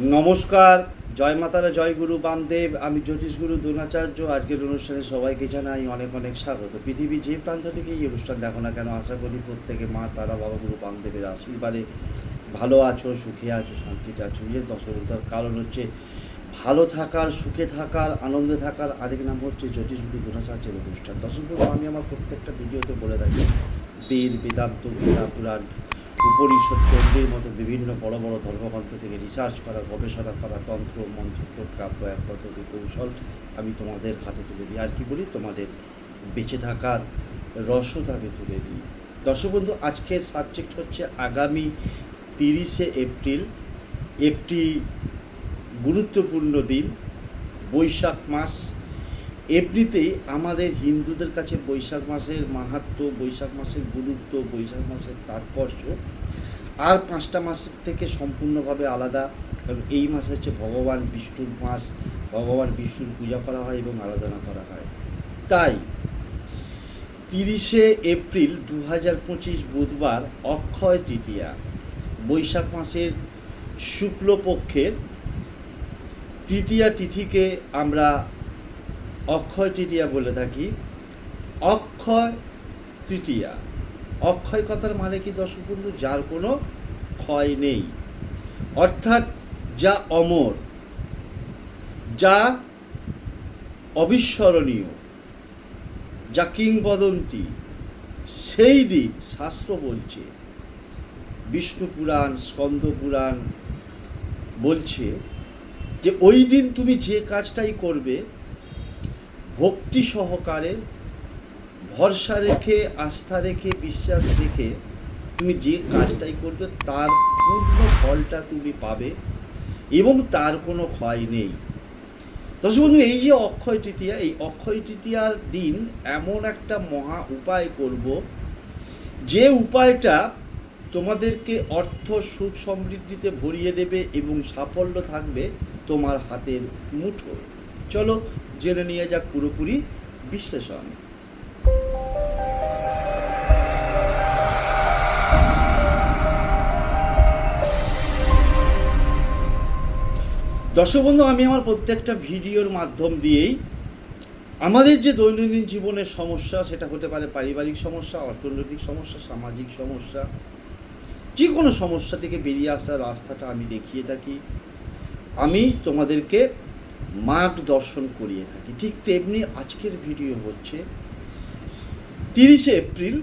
নমস্কার, জয় মাতারা, জয় গুরু বামদেব। আমি জ্যোতিষ গুরু দ্রোণাচার্য। আজকের অনুষ্ঠানে সবাইকে জানাই অনেক অনেক স্বাগত। পৃথিবীর যে প্রান্ত থেকে এই অনুষ্ঠান দেখো না কেন, আশা করি প্রত্যেকে মা, তারা, বাবা, গুরু, বামদেবের আশীর্বাদে ভালো আছো, সুখে আছো, শান্তিতে আছো। ইয়ে দর্শক তার কারণ হচ্ছে ভালো থাকার, সুখে থাকার, আনন্দে থাকার। আরেক নাম হচ্ছে জ্যোতিষ গুরু দ্রোণাচার্যের অনুষ্ঠান। দর্শক আমি আমার প্রত্যেকটা ভিডিওতে বলে থাকি, বেদ, বেদান্ত, গীতা, পুরাণ উপনিষদ চন্দ্রের মতো বিভিন্ন বড় বড় ধর্মগ্রন্থ থেকে রিসার্চ করা, গবেষণা করা, তন্ত্র, মন্ত্র টোটকা প্রয়াগ পদ্ধতি কৌশল আমি তোমাদের হাতে তুলে দিই। আর কি বলি? তোমাদের বেঁচে থাকার রসদ আমি তুলে দিই। দর্শক বন্ধু, আজকের সাবজেক্ট হচ্ছে আগামী তিরিশে এপ্রিল, একটি গুরুত্বপূর্ণ দিন, বৈশাখ মাস। এমনিতেই আমাদের হিন্দুদের কাছে বৈশাখ মাসের মাহাত্ম্য বৈশাখ মাসের গুরুত্ব, বৈশাখ মাসের তাৎপর্য, আর পাঁচটা মাস থেকে সম্পূর্ণভাবে আলাদা। কারণ এই মাস হচ্ছে ভগবান বিষ্ণুর মাস। ভগবান বিষ্ণুর পূজা করা হয় এবং আরাধনা করা হয়। তাই তিরিশে এপ্রিল দু হাজার পঁচিশ বুধবার অক্ষয় তৃতীয়া, বৈশাখ মাসের শুক্লপক্ষের তৃতীয়া তিথিকে আমরা অক্ষয় তৃতীয়া বলে থাকি। অক্ষয় তৃতীয়া। অক্ষয় কথার মানে কি দর্শক বন্ধু? যার কোনো ক্ষয় নেই। অর্থাৎ যা অমর, যা অবিস্মরণীয়, যা কিংবদন্তি, সেই দিন শাস্ত্র বলছে। বিষ্ণু পুরাণ, স্কন্দ পুরাণ বলছে যে ওই দিন তুমি যে কাজটাই করবে ভক্তি সহকারে, ভরসা রেখে, আস্থা রেখে, বিশ্বাস রেখে তুমি যে কাজটাই করবে, তার পূর্ণ ফলটা তুমি পাবে এবং তার কোনো ক্ষয় নেই। দর্শক বন্ধু এই যে অক্ষয় তৃতীয়া, এই অক্ষয় তৃতীয়ার দিন এমন একটা মহা উপায় করব, যে উপায়টা তোমাদেরকে অর্থ, সুখ সমৃদ্ধিতে ভরিয়ে দেবে এবং সাফল্য থাকবে তোমার হাতের মুঠো চলো জেনে নিয়ে যাক পুরোপুরি বিশ্লেষণ। দর্শক বন্ধু, আমি আমার প্রত্যেকটা ভিডিওর মাধ্যম দিয়েই আমাদের যে দৈনন্দিন জীবনের সমস্যা, সেটা হতে পারে পারিবারিক সমস্যা, অর্থনৈতিক সমস্যা, সামাজিক সমস্যা যে কোনো সমস্যা থেকে বেরিয়ে আসার রাস্তাটা আমি দেখিয়ে থাকি। আমি তোমাদেরকে মার্গদর্শন করিয়ে থাকি। ঠিক তেমনি আজকের ভিডিও হচ্ছে তিরিশে এপ্রিল,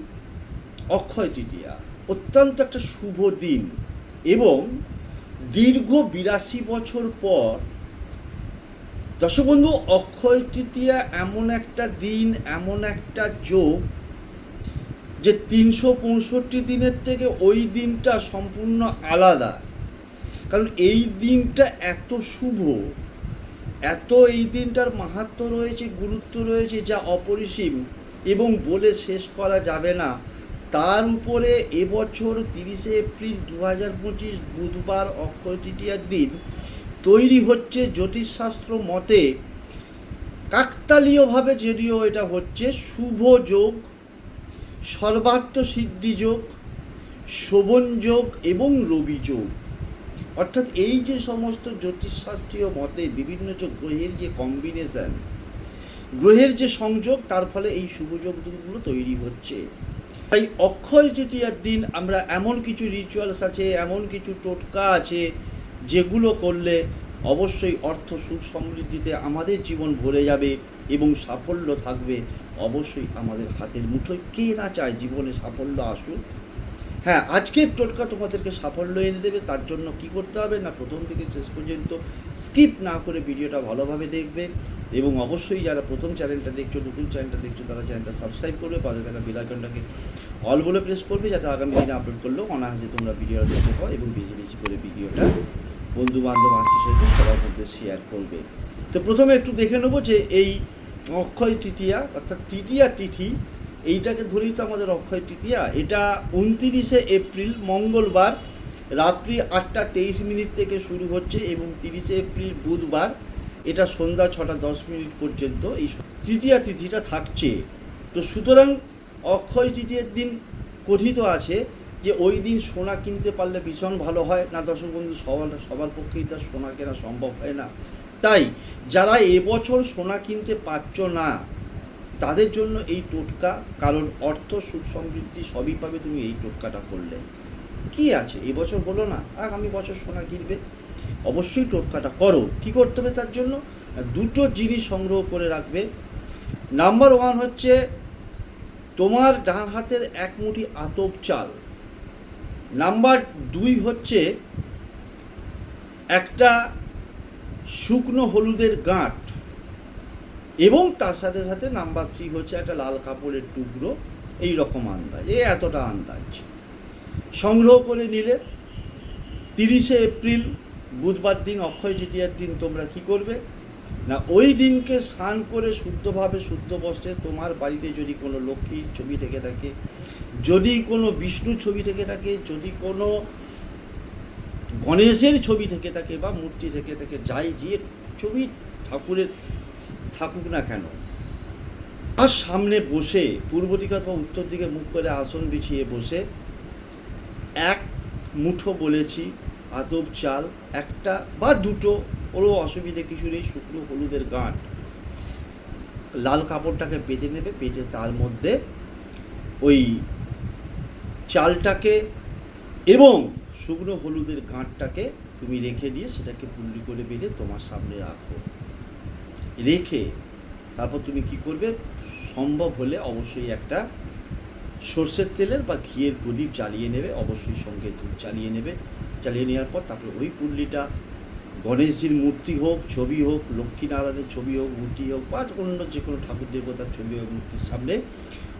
অক্ষয় তৃতীয়া। অত্যন্ত একটা শুভ দিন এবং দীর্ঘ বিরাশি বছর পর দর্শক বন্ধু অক্ষয় তৃতীয়া এমন একটা দিন, এমন একটা যোগ যে তিনশো পঁয়ষট্টি দিনের থেকে ওই দিনটা সম্পূর্ণ আলাদা। কারণ এই দিনটা এত শুভ এত এই দিনটার মাহাত্ম রয়েছে, গুরুত্ব রয়েছে যা অপরিসীম এবং বলে শেষ করা যাবে না। তার উপরে এবছর তিরিশে এপ্রিল দু হাজার পঁচিশ বুধবার অক্ষয় তৃতীয়ার দিন তৈরি হচ্ছে জ্যোতিষশাস্ত্র মতে, কাকতালীয়ভাবে যদিও এটা হচ্ছে শুভ যোগ, সর্বার্থ সিদ্ধি যোগ, শোভন যোগ এবং রবি যোগ। অর্থাৎ এই যে সমস্ত জ্যোতিষশাস্ত্রীয় মতে বিভিন্ন যে গ্রহের যে কম্বিনেশন গ্রহের যে সংযোগ, তার ফলে এই শুভযোগগুলো তৈরি হচ্ছে। তাই অক্ষয় তৃতীয়ার দিন আমরা এমন কিছু রিচুয়ালস আছে, এমন কিছু টোটকা আছে, যেগুলো করলে অবশ্যই অর্থ সুখ সমৃদ্ধিতে আমাদের জীবন ভরে যাবে এবং সাফল্য থাকবে। অবশ্যই আমাদের হাতের মুঠোয় কে না চায় জীবনে সাফল্য আসুক হ্যাঁ আজকের টোটকা তোমাদেরকে সাফল্য এনে দেবে, তার জন্য কি করতে হবে না প্রথম থেকে শেষ পর্যন্ত স্কিপ না করে ভিডিওটা ভালোভাবে দেখবে। এবং অবশ্যই যারা প্রথম চ্যানেলটা দেখছ, নতুন চ্যানেলটা দেখছ, তারা চ্যানেলটা সাবস্ক্রাইব করবে, পাশে থাকা বেল আইকনটাকে অল বলে প্রেস করবে, যাতে আগামী দিনে আপলোড করলেও অনায়াসে তোমরা ভিডিওটা দেখতে পাও এবং বেশি বেশি করে ভিডিওটা বন্ধু বান্ধব আত্মীয় সবার মধ্যে শেয়ার করবে। তো প্রথমে একটু দেখে নেব যে এই অক্ষয় তৃতীয়া, অর্থাৎ তৃতীয়া তিথি এইটাকে ধরেই তো আমাদের অক্ষয় তৃতীয়া। এটা উনতিরিশে এপ্রিল, মঙ্গলবার রাত্রি আটটা তেইশ মিনিট থেকে শুরু হচ্ছে এবং তিরিশে এপ্রিল বুধবার এটা সন্ধ্যা ছটা দশ মিনিট পর্যন্ত এই তৃতীয়া তিথিটা থাকছে। তো সুতরাং অক্ষয় তৃতীয়ার দিন কথিত আছে যে ওই দিন সোনা কিনতে পারলে ভীষণ ভালো হয়, না দর্শক বন্ধু সবার সবার পক্ষেই তার সোনা কেনা সম্ভব হয় না। তাই যারা এবছর সোনা কিনতে পারছ না তাদের জন্য এই টোটকা, কারণ অর্থ, সুখ সমৃদ্ধি সবই পাবে তুমি এই টোটকাটা করলে। কি আছে? এবছর হলো না, আগামী বছর সোনা কিনবে অবশ্যই টোটকাটা করো। কি করতে হবে তার জন্য? দুটো জিনিস সংগ্রহ করে রাখবে। নাম্বার ওয়ান হচ্ছে, তোমার ডান হাতের এক মুঠি আতপ চাল। নাম্বার দুই হচ্ছে, একটা শুকনো হলুদের গাঁট। এবং তার সাথে সাথে নাম্বার থ্রি হচ্ছে একটা লাল কাপড়ের টুকরো এই রকম আন্দাজ, এ এতটা আন্দাজ। সংগ্রহ করে নিলে তিরিশে এপ্রিল, বুধবার দিন, অক্ষয় তৃতীয়ার দিন তোমরা কি করবে? না, ওই দিনকে স্নান করে শুদ্ধভাবে শুদ্ধ বস্ত্রে তোমার বাড়িতে যদি কোনো লক্ষ্মীর ছবি থেকে থাকে, যদি কোনো বিষ্ণু ছবি থেকে থাকে, যদি কোনো গণেশের ছবি থেকে থাকে বা মূর্তি থেকে থাকে, যাই যে ছবি ঠাকুরের থাকুক না কেন? আর সামনে বসে, পূর্ব দিকে অথবা উত্তর দিকে মুখ করে আসন বিছিয়ে বসে, এক মুঠো বলেছি, আদব চাল, একটা বা দুটো, ওরও অসুবিধে কিছু নেই, শুকনো হলুদের গাঁট। লাল কাপড়টাকে বেঁধে নেবে, বেঁধে তার মধ্যে ওই চালটাকে এবং শুকনো হলুদের গাঁটটাকে তুমি রেখে দিয়ে সেটাকে পুল্লি করে বেঁধে তোমার সামনে রাখো। রেখে তারপর তুমি কি করবে? সম্ভব হলে অবশ্যই একটা সর্ষের তেলের বা ঘিয়ের প্রদীপ জ্বালিয়ে নেবে, অবশ্যই সঙ্গে ধূপ জ্বালিয়ে নেবে। জ্বালিয়ে নেওয়ার পর তারপরে ওই পুল্লিটা গণেশজির মূর্তি হোক, ছবি হোক, লক্ষ্মীনারায়ণের ছবি হোক, মূর্তি হোক, বা অন্য যে কোনো ঠাকুর দেবতার ছবি হোক, মূর্তির সামনে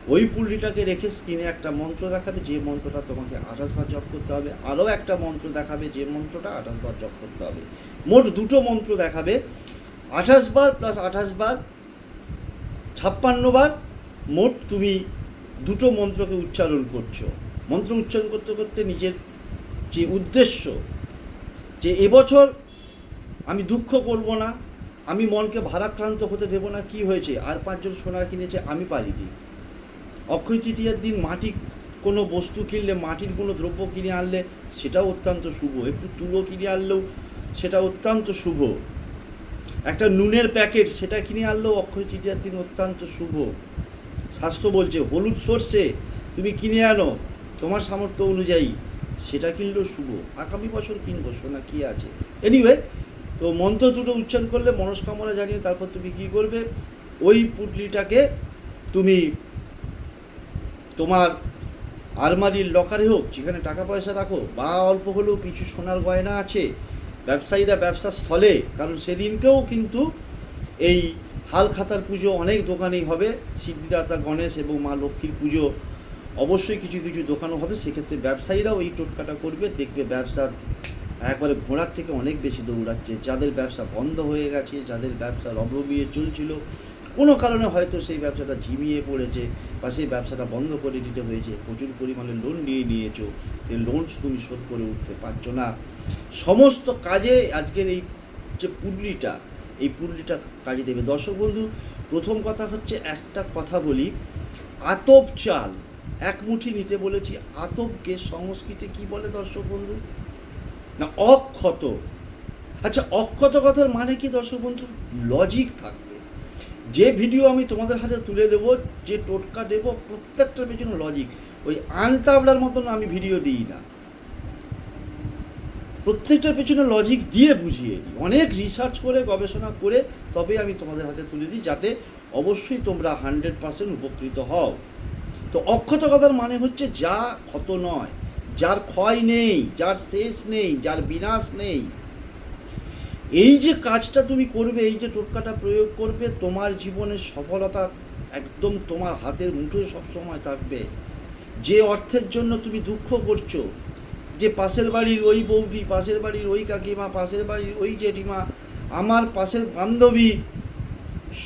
ওই পুল্লিটাকে রেখে স্ক্রিনে একটা মন্ত্র দেখাবে, যে মন্ত্রটা তোমাকে আঠাশ বার জপ করতে হবে। আরও একটা মন্ত্র দেখাবে, যে মন্ত্রটা আঠাশ বার জপ করতে হবে। মোট দুটো মন্ত্র দেখাবে। আঠাশ বার প্লাস আঠাশ বার, ছাপ্পান্ন বার মোট তুমি দুটো মন্ত্রকে উচ্চারণ করছ। মন্ত্র উচ্চারণ করতে করতে নিজের যে উদ্দেশ্য, যে এবছর আমি দুঃখ করব না, আমি মনকে ভারাক্রান্ত হতে দেব না, কি হয়েছে? আর পাঁচজন সোনা কিনেছে, আমি পারিনি। অক্ষয় তৃতীয়ার দিন মাটি কোনো বস্তু কিনলে, মাটির কোনো দ্রব্য কিনে আনলে, সেটাও অত্যন্ত শুভ। একটু তুলো কিনে আনলেও সেটা অত্যন্ত শুভ। একটা নুনের প্যাকেট, সেটা কিনে আনলেও অক্ষয় তৃতীয়ার দিন অত্যন্ত শুভ। স্বাস্থ্য বলছে, হলুদ সর্ষে তুমি কিনে আনো, তোমার সামর্থ্য অনুযায়ী সেটা কিনলেও শুভ। আগামী বছর কিনবো, সোনা কি আছে? এনিওয়ে তো মন্ত্র দুটো উচ্চারণ করলে মনস্কামনা জানিয়ে তারপর তুমি কি করবে? ওই পুটলিটাকে তুমি তোমার আলমারির লকারে হোক, যেখানে টাকা পয়সা রাখো, বা অল্প হলেও কিছু সোনার গয়না আছে ব্যবসায়ীরা ব্যবসা স্থলে, কারণ সেদিনকেও কিন্তু এই হাল খাতার পুজো অনেক দোকানেই হবে। সিদ্ধিদাতা গণেশ এবং মা লক্ষ্মীর পুজো অবশ্যই কিছু কিছু দোকানও হবে। সেক্ষেত্রে ব্যবসায়ীরাও এই টোটকাটা করবে, দেখবে ব্যবসা একবারে ঘোড়ার থেকে অনেক বেশি দৌড়াচ্ছে। যাদের ব্যবসা বন্ধ হয়ে গেছে, যাদের ব্যবসা রবরবিয়ে চলছিল, কোনো কারণে হয়তো সেই ব্যবসাটা ঝিমিয়ে পড়েছে বা সেই ব্যবসাটা বন্ধ করে দিতে হয়েছে। প্রচুর পরিমাণে লোন নিয়ে নিয়েছো। সেই লোন তুমি শোধ করে উঠতে পারছ না। সমস্ত কাজে আজকের এই যে পুডলিটা এই পুডলিটা কাজে দেবে। দর্শক বন্ধু, প্রথম কথা হচ্ছে একটা কথা বলি। আতপ চাল, এক মুঠি নিতে বলেছি। আতপকে সংস্কৃতে কি বলে দর্শক বন্ধু? না, অক্ষত। আচ্ছা অক্ষত কথার মানে কি দর্শক বন্ধু? লজিক থাকবে। যে ভিডিও আমি তোমাদের হাতে তুলে দেবো, যে টোটকা দেব প্রত্যেকটার পেছনে লজিক ওই আনতাবলার মতন আমি ভিডিও দিই না। প্রত্যেকটার পেছনে লজিক দিয়ে বুঝিয়ে দিই। অনেক রিসার্চ করে, গবেষণা করে তবে আমি তোমাদের হাতে তুলে দিই, যাতে অবশ্যই তোমরা হান্ড্রেড পার্সেন্ট উপকৃত হও। তো অক্ষত কথার মানে হচ্ছে যা ক্ষত নয়, যার ক্ষয় নেই, যার শেষ নেই, যার বিনাশ নেই। এই যে কাজটা তুমি করবে, এই যে টোটকাটা প্রয়োগ করবে, তোমার জীবনের সফলতা একদম তোমার হাতের মুঠোয় সবসময় থাকবে। যে অর্থের জন্য তুমি দুঃখ করছ যে পাশের বাড়ির ওই বৌদি, পাশের বাড়ির ওই কাকিমা, পাশের বাড়ির ওই জেঠিমা, আমার পাশের বান্ধবী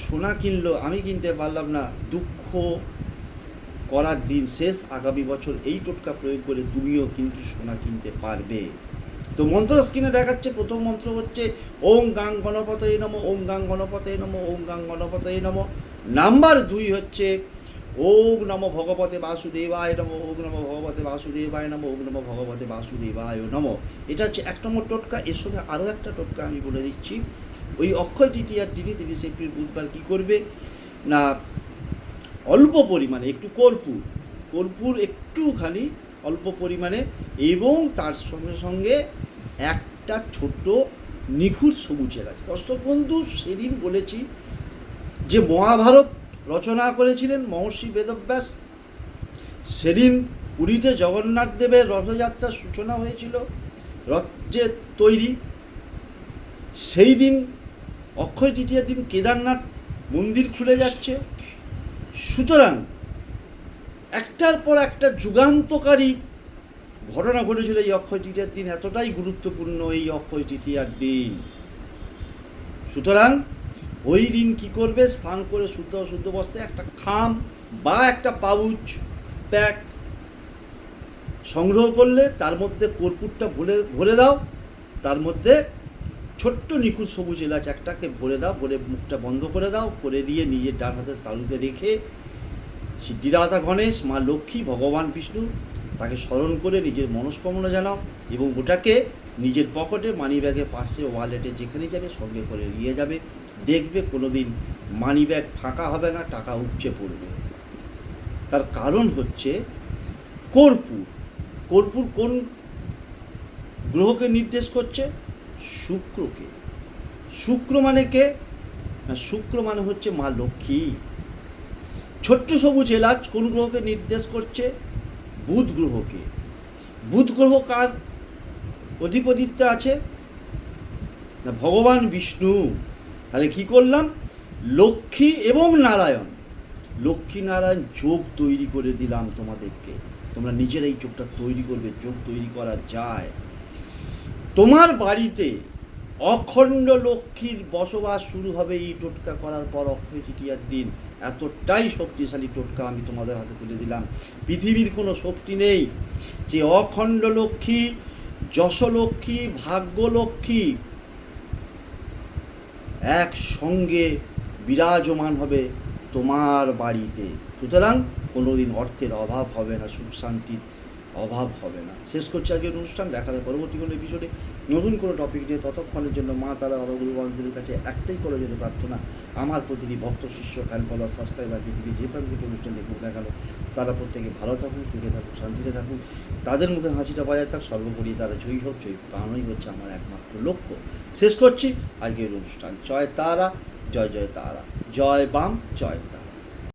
সোনা কিনলো, আমি কিনতে পারলাম না। দুঃখ করার দিন শেষ, আগামী বছর এই টোটকা প্রয়োগ করে তুমিও কিন্তু সোনা কিনতে পারবে। তো মন্ত্র স্ক্রিনে দেখাচ্ছে, প্রথম মন্ত্র হচ্ছে, ওম গাং গণপতয়ে নম, ওম গাং গণপতয়ে নম, ওম গাং গণপতয়ে নম। নাম্বার দুই হচ্ছে ওম নম ভগবতে বাসুদেবায় নম, ওম নম ভগবতে বাসুদেবায় নম, ওম নম ভগবতে বাসুদেবায় নম। এটা হচ্ছে এক নম্বর টোটকা, এর সঙ্গে আরও একটা টোটকা আমি বলে দিচ্ছি। ওই অক্ষয় তৃতীয়ার দিনে তিরিশে এপ্রিল বুধবার কী করবে? না, অল্প পরিমাণে, একটু কর্পূর কর্পূর একটুখানি অল্প পরিমাণে এবং তার সঙ্গে সঙ্গে একটা ছোট্ট নিখুঁত সবুজ এলাচ দর্শক বন্ধু, সেদিন বলেছি যে মহাভারত রচনা করেছিলেন মহর্ষি বেদব্যাস। সেদিন পুরীতে জগন্নাথ দেবের রথযাত্রার সূচনা হয়েছিল রথ যে তৈরি। সেই দিন অক্ষয় তৃতীয়ার দিন কেদারনাথ মন্দির খুলে যাচ্ছে। সুতরাং একটার পর একটা যুগান্তকারী ঘটনা ঘটেছিল এই অক্ষয় তৃতীয়ার দিন, এতটাই গুরুত্বপূর্ণ এই অক্ষয় তৃতীয়ার দিন। সুতরাং ওই ঋণ কি করবে? স্নান করে শুদ্ধ শুদ্ধ বস্তায় একটা খাম বা একটা পাউচ, প্যাক সংগ্রহ করলে তার মধ্যে কর্পূরটা ভরে ভরে দাও। তার মধ্যে ছোট্ট নিখুঁত সবুজ এলাচ একটাকে ভরে দাও, ভরে মুখটা বন্ধ করে দাও, করে দিয়ে নিজের ডান হাতের তালুতে রেখে সিদ্ধিদাতা গণেশ, মা লক্ষ্মী, ভগবান বিষ্ণু তাকে স্মরণ করে নিজের মনস্কামনা জানাও এবং ওটাকে নিজের পকেটে মানি ব্যাগে পাশে ওয়ালেটে যেখানে যাবে সঙ্গে করে নিয়ে যাবে। দেখবে কোনো দিন মানি ব্যাগ ফাঁকা হবে না, টাকা উপচে পড়বে। তার কারণ হচ্ছে কর্পূর। কর্পূর কোন গ্রহকে নির্দেশ করছে? শুক্রকে। শুক্র মানে কে? শুক্র মানে হচ্ছে মা লক্ষ্মী। ছোট্ট সবুজ এলাচ কোন গ্রহকে নির্দেশ করছে? বুধ গ্রহকে। বুধ গ্রহ কার? অধিপতিত্বে আছে। না, ভগবান বিষ্ণু। তাহলে কি করলাম? লক্ষ্মী এবং নারায়ণ। লক্ষ্মী নারায়ণ যোগ তৈরি করে দিলাম তোমাদেরকে। তোমরা নিজেরাই যোগটা তৈরি করবে, যোগ তৈরি করা যায়। তোমার বাড়িতে অখণ্ড লক্ষ্মীর বসবাস শুরু হবে এই টোটকা করার পর অক্ষয় তৃতীয়ার দিন। এতটাই শক্তিশালী টোটকা আমি তোমাদের হাতে তুলে দিলাম। পৃথিবীর কোনো শক্তি নেই যে অখণ্ড লক্ষ্মী যশলক্ষ্মী, ভাগ্যলক্ষ্মী একসঙ্গে বিরাজমান হবে তোমার বাড়িতে। সুতরাং কোনোদিন অর্থের অভাব হবে না, সুখ শান্তির অভাব হবে না। শেষ করছি আজকের অনুষ্ঠান দেখা হবে পরবর্তী কোনো এপিসোডে নতুন কোনো টপিক নিয়ে ততক্ষণের জন্য মা তারা অবগুরু বান্ধবের কাছে একটাই করে যেতে প্রার্থনা, আমার প্রতিটি ভক্ত, শিষ্য ফ্যান ফলোয়ার সাবস্ক্রাইবার পৃথিবী যে প্রান্তিক অনুষ্ঠান দেখুক না কেন, তারা প্রত্যেকে ভালো থাকুন, সুখে থাকুন, শান্তিতে থাকুন। তাদের মুখে হাসিটা বজায় থাক, সর্বোপরি তারা জয়ী হোক, জয়ী পাওয়ানোই হচ্ছে আমার একমাত্র লক্ষ্য। শেষ করছি আজকের অনুষ্ঠান। জয় তারা, জয় জয় তারা। জয় বাম, জয় তারা।